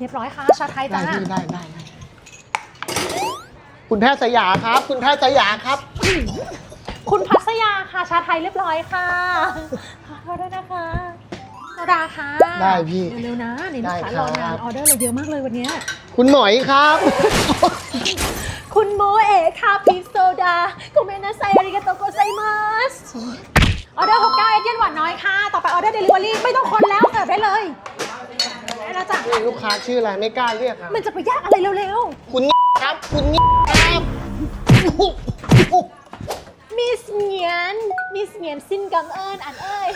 เรียบร้อยค่ะ ชาไทยได้จ้าพี่ได้ได้ได้คุณแพทย์สยาครับ คุณแพทย์สยาครับ คุณพัสยาค่ะ ชาไทยเรียบร้อยค่ะ ขอโทษด้วยนะคะโซดาค่ะได้พี่เร็วๆนะนี่ได้ลูกค้าครับรอนานออเดอร์เราเยอะมากเลยวันเนี้ย คุณหมอยครับ คุณโมเอะค่ะพีชโซดาคุณเมนาไซอาริกาโตโกไซมัสออเดอร์69เอเจนต์หวานน้อยค่ะ ต่อไปออเดอร์เดลิเวอรี่ไม่ต้องคนแล้วเสิร์ฟได้เลยได้แล้วจ้ะ นี่ลูกค้าชื่ออะไรไม่กล้าเรียกครับ มันจะไปยากอะไรเร็วคุณครับ คุณครับๆมิสเงียนมิสเงียนซินกังเอิญอันเอ้ย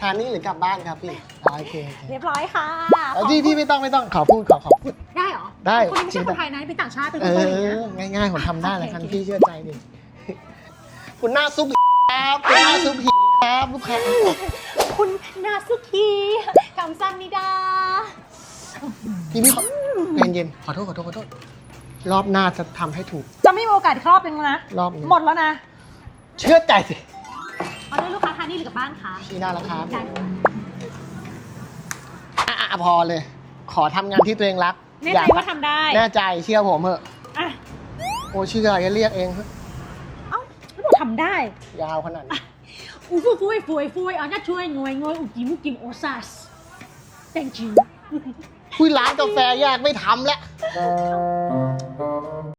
ทานนี่หรือกลับบ้านครับพี่อ่าโอเคโอเคเรียบร้อยค่ะแล้วพี่พี่ไม่ต้องไม่ต้องขอพูดขอขอพูด ได้เหรอได้ คนนี้ไม่ใช่คนไทยนะเป็นต่างชาติเป็นเอคนเกาหลีอนะง่ายๆผมทำได้แหละโอเคคันโอเคพี่เชื่อใจดิคุณหน้าซุปครับคุณหน้าซุปหิครับลูกค้า คุณนาซุกิกัมซันนิดา พี่พี่ขอเย็นๆขอโทษขอโทษขอโทษรอบหน้าจะทำให้ถูก จะไม่มีโอกาสอีกรอบนึงแล้วนะ รอบนี้ หมดแล้วนะเชื่อใจสิออเดอร์ลูกค้าทานนี่หรือกลับบ้านคะพี่น่ารักครับได้ค่ะ อะอะพอเลย ขอทำงานที่ตัวเองรักแน่อยาใจกว่าทำได้ แน่ใจเชื่อผมเถอะอะ โอ้เชื่ออย่าเรียกเองเถอะเอ้าแล้วบอกทำได้ ยาวขนาดนี้ อูฟูฟูฟูฟูอ๋อน่าช่วยงวยงวยอุกิมุกิมโอซัส thank you คุยร้านกาแฟยากไม่ทำแล้ว